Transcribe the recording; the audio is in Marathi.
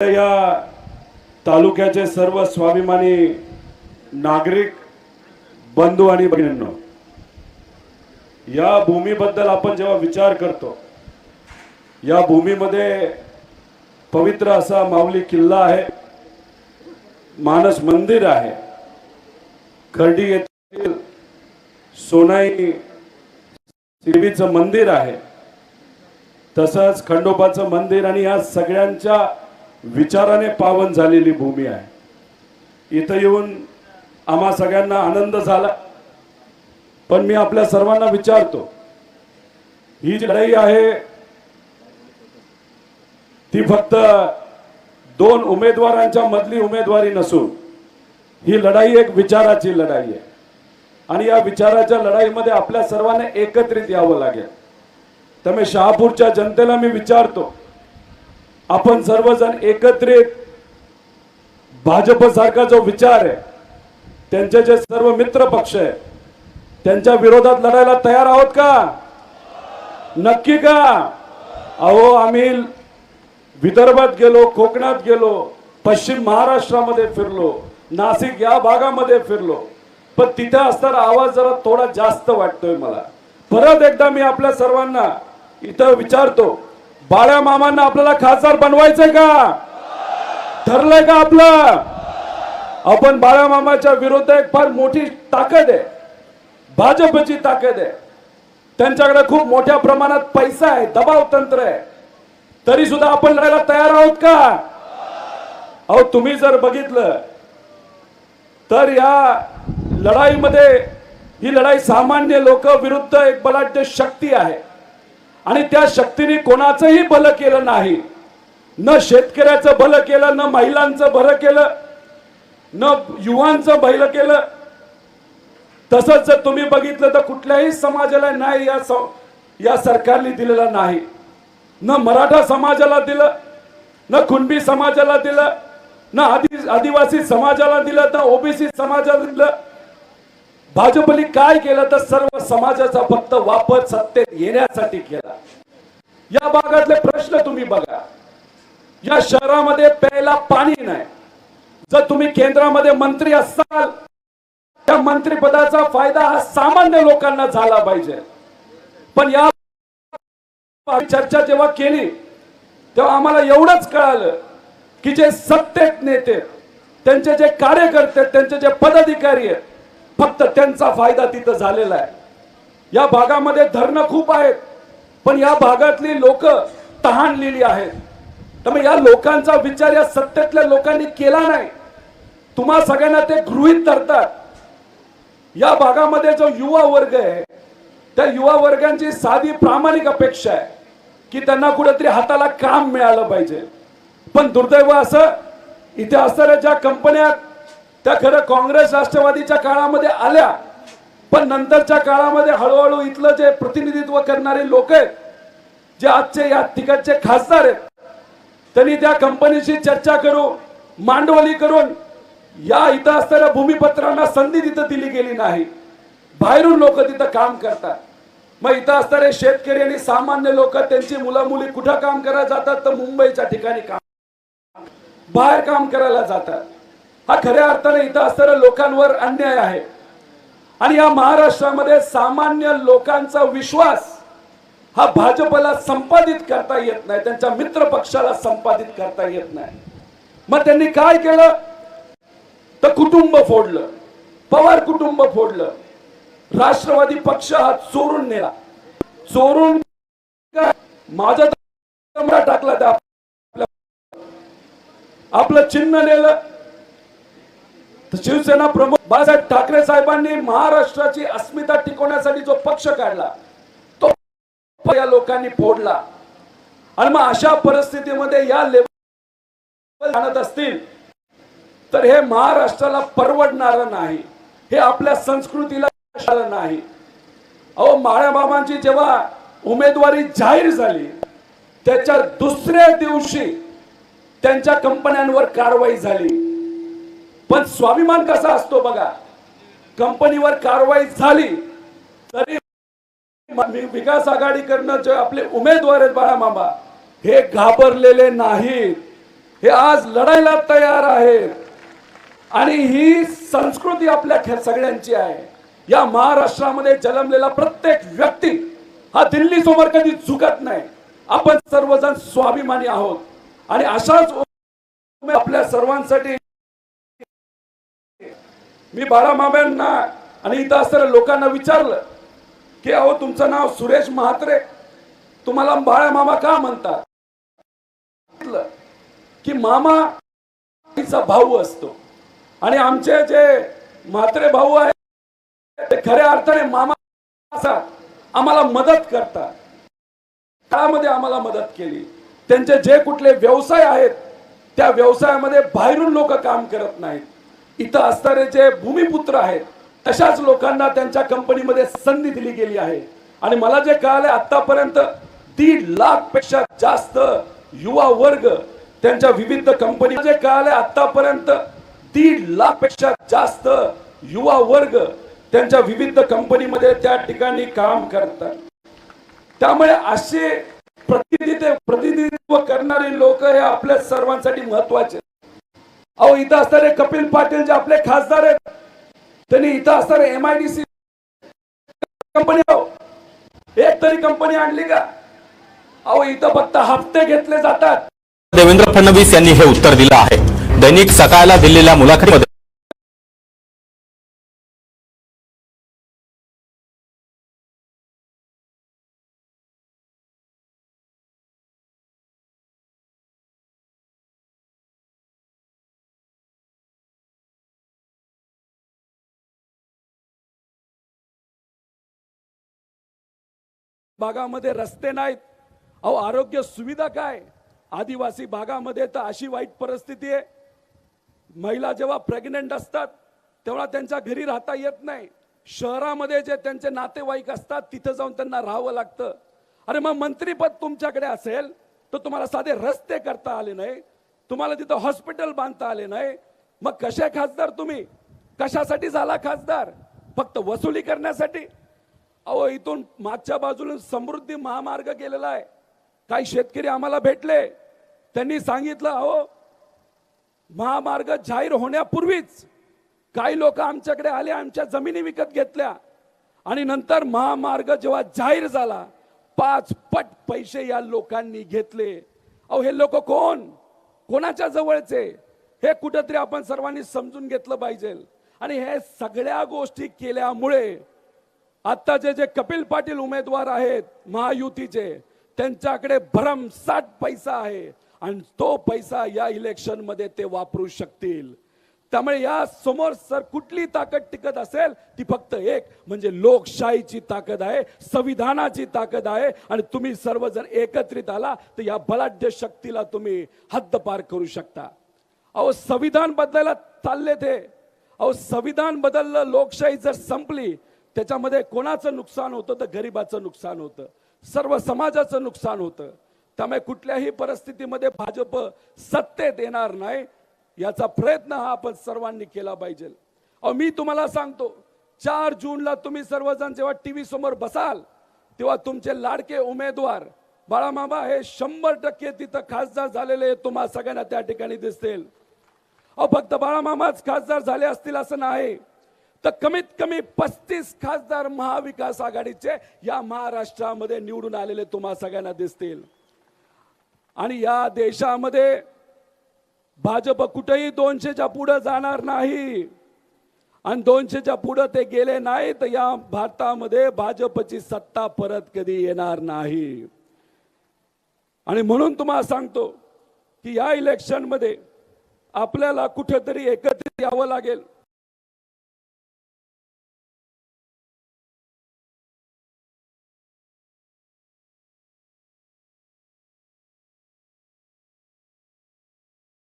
या तालुक्याचे सर्व स्वाभिमानी नागरिक बंधू आणि बहिणींनो या भूमीबद्दल आपण जेव्हा विचार करतो या भूमीमध्ये पवित्र असा माऊली किल्ला आहे मानस मंदिर आहे खर्डी येथील सोनाई देवीचं मंदिर आहे तसंच खंडोबाचं मंदिर आणि या सगळ्यांच्या विचाराने पावन झालेली भूमी आहे. इथं येऊन आम्हा सगळ्यांना आनंद झाला. पण मी आपल्या सर्वांना विचारतो ही जी लढाई आहे ती फक्त दोन उमेदवारांच्या मधली उमेदवारी नसून ही लढाई एक विचाराची लढाई आहे. आणि या विचाराच्या लढाईमध्ये आपल्या सर्वांना एकत्रित यावं लागेल. त्यामुळे शहापूरच्या जनतेला मी विचारतो आपण सर्वजण एकत्रित भाजप सारखा जो विचार आहे त्यांचे जे सर्व मित्र पक्ष आहे त्यांच्या विरोधात लढायला तयार आहोत का? नक्की का? अहो आम्ही विदर्भात गेलो कोकणात गेलो पश्चिम महाराष्ट्रामध्ये फिरलो नाशिक या भागामध्ये फिरलो पण तिथे असताना आवाज जरा थोडा जास्त वाटतोय मला. परत एकदा मी आपल्या सर्वांना इथं विचारतो बाळ्या मामांना आपल्याला खासदार बनवायचंय का? ठरलंय का आपलं? आपण बाळ्या मामाच्या विरुद्ध एक फार मोठी ताकद आहे. भाजपची ताकद आहे. त्यांच्याकडे खूप मोठ्या प्रमाणात पैसा आहे दबाव तंत्र आहे. तरी सुद्धा आपण लढायला तयार आहोत का? अहो तुम्ही जर बघितलं तर या लढाईमध्ये ही लढाई सामान्य लोक विरुद्ध एक बलाढ्य शक्ती आहे. आणि त्या शक्तीने कोणाचंही भलं केलं नाही. न शेतकऱ्याचं भलं केलं न महिलांचं भलं केलं न युवांचं भलं केलं. तसंच जर तुम्ही बघितलं तर कुठल्याही समाजाला न्याय या स- या सरकारने दिलेला नाही. न मराठा समाजाला दिलं न कुणबी समाजाला दिलं न आदि आदिवासी समाजाला दिलं तर ओबीसी समाजाला दिलं. भाजपने काय केलं तर सर्व समाजाचा फक्त वापर सत्तेत येण्यासाठी केला. या भागातले प्रश्न तुम्ही बघा. या शहरामध्ये प्यायला पाणी नाही. जर तुम्ही केंद्रामध्ये मंत्री असाल त्या मंत्रिपदाचा फायदा हा सामान्य लोकांना झाला पाहिजे. पण या चर्चा जेव्हा केली तेव्हा आम्हाला एवढंच कळालं की जे सत्तेत नेते त्यांचे जे कार्यकर्ते त्यांचे जे पदाधिकारी आहेत फक्त त्यांचा फायदा तिथं झालेला आहे. या भागामध्ये धरणं खूप आहेत. पण या भागातली लोक तहानलेली आहेत. त्यामुळे या लोकांचा विचार या सत्तेतल्या लोकांनी केला नाही. तुम्हा सगळ्यांना ते गृहित धरतात. या भागामध्ये जो युवा वर्ग आहे त्या युवा वर्गांची साधी प्रामाणिक अपेक्षा आहे की त्यांना कुठेतरी हाताला काम मिळालं पाहिजे. पण दुर्दैव असं इथे असणाऱ्या ज्या कंपन्या त्या खरं काँग्रेस राष्ट्रवादीच्या काळामध्ये आल्या पण नंतरच्या काळामध्ये हळूहळू इथलं जे प्रतिनिधित्व करणारे लोक आहेत जे आजचे या तिकडचे खासदार आहेत त्यांनी त्या कंपनीशी चर्चा करू मांडवली करून या इथं असणाऱ्या भूमिपत्रांना संधी तिथं दिली गेली नाही. बाहेरून लोक तिथं काम करतात. मग इथं असणारे शेतकरी आणि सामान्य लोक त्यांची मुलं मुली कुठं काम करायला जातात तर मुंबईच्या ठिकाणी काम बाहेर काम करायला जातात. हा खऱ्या अर्थाने इथं असणाऱ्या लोकांवर अन्याय आहे. आणि या महाराष्ट्रामध्ये सामान्य लोकांचा विश्वास हा भाजपला संपादित करता येत नाही त्यांच्या मित्र पक्षाला संपादित करता येत नाही. मग त्यांनी काय केलं? तर कुटुंब फोडलं पवार कुटुंब फोडलं राष्ट्रवादी पक्ष हा चोरून नेला. चोरून माझा टाकला त्या आपलं चिन्ह नेलं शिवसेना प्रमुख बाळासाहेब ठाकरे साहेबांनी महाराष्ट्राची अस्मिता टिकवण्यासाठी जो पक्ष काढला तो या लोकांनी फोडला. आणि मग अशा परिस्थितीमध्ये या लेवल आणत असतील तर हे महाराष्ट्राला परवडणार नाही. हे आपल्या संस्कृतीला नाही. अहो माळ्याबाबांची जेव्हा उमेदवारी जाहीर झाली त्याच्या दुसऱ्या दिवशी त्यांच्या कंपन्यांवर कारवाई झाली. पण स्वाभिमान कसा असतो बघा? कंपनीवर कारवाई झाली तरी विकास आघाडीकडनं जे आपले उमेदवार आहेत बाळामामा हे घाबरलेले नाहीत. हे आज लढायला तयार आहेत. आणि ही संस्कृती आपल्या सगळ्यांची आहे. या महाराष्ट्रामध्ये जन्मलेला प्रत्येक व्यक्ती हा दिल्ली समोर कधी झुकत नाही. आपण सर्वजण स्वाभिमानी आहोत. आणि अशाच आपल्या सर्वांसाठी मी बाळामामांना आणि इथं असणाऱ्या लोकांना विचारलं की अहो तुमचं नाव सुरेश महात्रे. तुम्हाला बाळा मामा का म्हणतात? सांगितलं की मामा तिचा भाऊ असतो आणि आमचे जे म्हात्रे भाऊ आहेत ते खऱ्या अर्थाने मामा असतात. आम्हाला मदत करतात. काळामध्ये आम्हाला मदत केली. त्यांचे जे कुठले व्यवसाय आहेत त्या व्यवसायामध्ये बाहेरून लोक काम करत नाहीत. इथं असणारे जे भूमिपुत्र आहेत तशाच लोकांना त्यांच्या कंपनीमध्ये संधी दिली गेली आहे. आणि मला जे कळाले आतापर्यंत दीड लाखपेक्षा जास्त युवा वर्ग त्यांच्या विविध कंपनी जे कळाले आतापर्यंत दीड लाखपेक्षा जास्त युवा वर्ग त्यांच्या विविध कंपनीमध्ये त्या ठिकाणी काम करतात. त्यामुळे असे प्रतिनिधित्व प्रतिनिधित्व करणारे लोक हे आपल्या सर्वांसाठी महत्त्वाचे अहो इथं असणारे कपिल पाटील जे आपले खासदार आहेत त्यांनी इथं असणारे M I D C company एक तरी कंपनी आणली का? अहो इथं फक्त हप्ते घेतले जातात. देवेंद्र फडणवीस यांनी हे उत्तर दिलं आहे. दैनिक सकाळला दिलेल्या मुलाखतीमध्ये भागामध्ये रस्ते नाहीत. अहो आरोग्य सुविधा काय? आदिवासी भागामध्ये तर अशी वाईट परिस्थिती आहे. महिला जेव्हा प्रेग्नेंट असतात तेव्हा त्यांच्या घरी राहता येत नाही. शहरामध्ये जे त्यांचे नातेवाईक असतात तिथं जाऊन त्यांना राहावं लागतं. अरे मग मंत्रीपद तुमच्याकडे असेल तर तुम्हाला साधे रस्ते करता आले नाही. तुम्हाला तिथं हॉस्पिटल बांधता आले नाही. मग कसे खासदार तुम्ही? कशासाठी झाला खासदार? फक्त वसुली करण्यासाठी? अहो इथून मागच्या बाजूला समृद्धी महामार्ग गेलेला आहे. काही शेतकरी आम्हाला भेटले. त्यांनी सांगितलं अहो महामार्ग जाहीर होण्यापूर्वीच काही लोक आमच्याकडे आले आमच्या जमिनी विकत घेतल्या. आणि नंतर महामार्ग जेव्हा जाहीर झाला पाच पट पैसे या लोकांनी घेतले. अहो हे लोक कोण? कोणाच्या जवळचे? हे कुठंतरी आपण सर्वांनी समजून घेतलं पाहिजे. आणि हे सगळ्या गोष्टी केल्यामुळे आता जे जे कपिल पाटील उमेदवार आहेत महायुतीचे त्यांच्याकडे भरमसाठ पैसा आहे आणि तो पैसा या इलेक्शनमध्ये ते वापरू शकतील. त्यामुळे या समोर सर कुठली ताकद टिकत असेल ती फक्त एक म्हणजे लोकशाहीची ताकद आहे संविधानाची ताकद आहे आणि तुम्ही सर्वजण एकत्रित आला तर या बलाढ्य शक्तीला तुम्ही हद्दपार करू शकता. अहो संविधान बदलायला चालले ते अहो संविधान बदललं लोकशाही जर संपली त्याच्यामध्ये कोणाचं नुकसान होतं तर गरिबाचं नुकसान होतं. सर्व समाजाचं नुकसान होतं. त्यामुळे कुठल्याही परिस्थितीमध्ये भाजप सत्तेत येणार नाही याचा प्रयत्न हा आपण सर्वांनी केला पाहिजे. अहो मी तुम्हाला सांगतो चार जूनला तुम्ही सर्वजण जेव्हा टीव्ही समोर बसाल तेव्हा तुमचे लाडके उमेदवार बाळामामा हे शंभर टक्के तिथं खासदार झालेले तुम्हाला सगळ्यांना त्या ठिकाणी दिसतील. अहो फक्त बाळामामाच खासदार झाले असतील असं नाही. तर कमीत कमी पस्तीस खासदार महाविकास आघाडीचे या महाराष्ट्रामध्ये निवडून आलेले तुम्हाला सगळ्यांना दिसतील. आणि या देशामध्ये भाजप कुठेही दोनशेच्या पुढे जाणार नाही. आणि दोनशेच्या पुढे ते गेले नाही तर या भारतामध्ये भाजपची सत्ता परत कधी येणार नाही. आणि म्हणून तुम्हाला सांगतो की या इलेक्शनमध्ये आपल्याला कुठेतरी एकत्रित यावं लागेल.